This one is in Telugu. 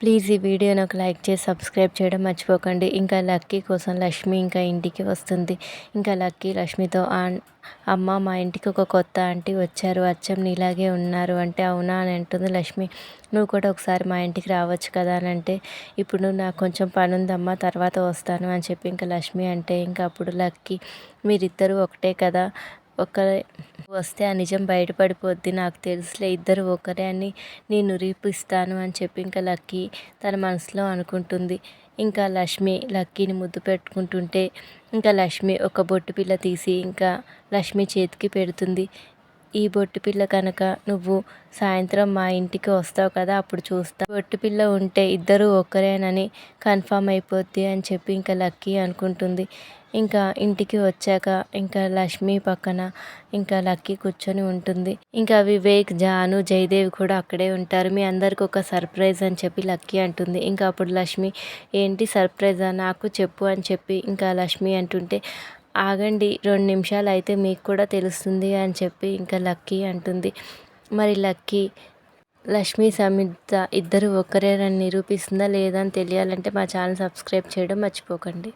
ప్లీజ్ ఈ వీడియోని ఒక లైక్ చేసి సబ్స్క్రైబ్ చేయడం మర్చిపోకండి. ఇంకా లక్కీ కోసం లక్ష్మి ఇంకా ఇంటికి వస్తుంది. ఇంకా లక్కీ లక్ష్మితో అమ్మ మా ఇంటికి ఒక కొత్త ఆంటీ వచ్చారు. అచ్చం నీలాగే ఉన్నారు అంటే అవునా అని అంటుంది లక్ష్మి. నువ్వు కూడా ఒకసారి మా ఇంటికి రావచ్చు కదా అని అంటే ఇప్పుడు నాకు కొంచెం పని ఉందమ్మా తర్వాత వస్తాను అని చెప్పి ఇంకా లక్ష్మి అంటే ఇంకా అప్పుడు లక్కీ మీరిద్దరూ ఒకటే కదా ఒకరే వస్తే ఆ నిజం బయటపడిపోద్ది. నాకు తెలుసులే ఇద్దరు ఒకరే అని నేను నిరూపిస్తాను అని చెప్పి ఇంకా లక్కీ తన మనసులో అనుకుంటుంది. ఇంకా లక్ష్మి లక్కీని ముద్దు పెట్టుకుంటుంటే ఇంకా లక్ష్మి ఒక బొట్టు పిల్ల తీసి ఇంకా లక్ష్మి చేతికి పెడుతుంది. ఈ బొట్టు పిల్ల కనుక నువ్వు సాయంత్రం మా ఇంటికి వస్తావు కదా అప్పుడు చూస్తా. బొట్టు పిల్ల ఉంటే ఇద్దరు ఒక్కరేనని కన్ఫామ్ అయిపోద్ది అని చెప్పి ఇంకా లక్కీ అనుకుంటుంది. ఇంకా ఇంటికి వచ్చాక ఇంకా లక్ష్మి పక్కన ఇంకా లక్కీ కూర్చొని ఉంటుంది. ఇంకా వివేక్ జాను జయదేవి కూడా అక్కడే ఉంటారు. మీ అందరికి ఒక సర్ప్రైజ్ అని చెప్పి లక్కీ అంటుంది. ఇంకా అప్పుడు లక్ష్మి ఏంటి సర్ప్రైజా? నాకు చెప్పు అని చెప్పి ఇంకా లక్ష్మి అంటుంటే ఆగండి రెండు నిమిషాలు అయితే మీకు కూడా తెలుస్తుంది అని చెప్పి ఇంకా లక్కీ అంటుంది. మరి లక్కీ లక్ష్మీ సమిత ఇద్దరు ఒక్కరేనని నిరూపిస్తుందా లేదా అని తెలియాలంటే మా ఛానల్ సబ్స్క్రైబ్ చేయడం మర్చిపోకండి.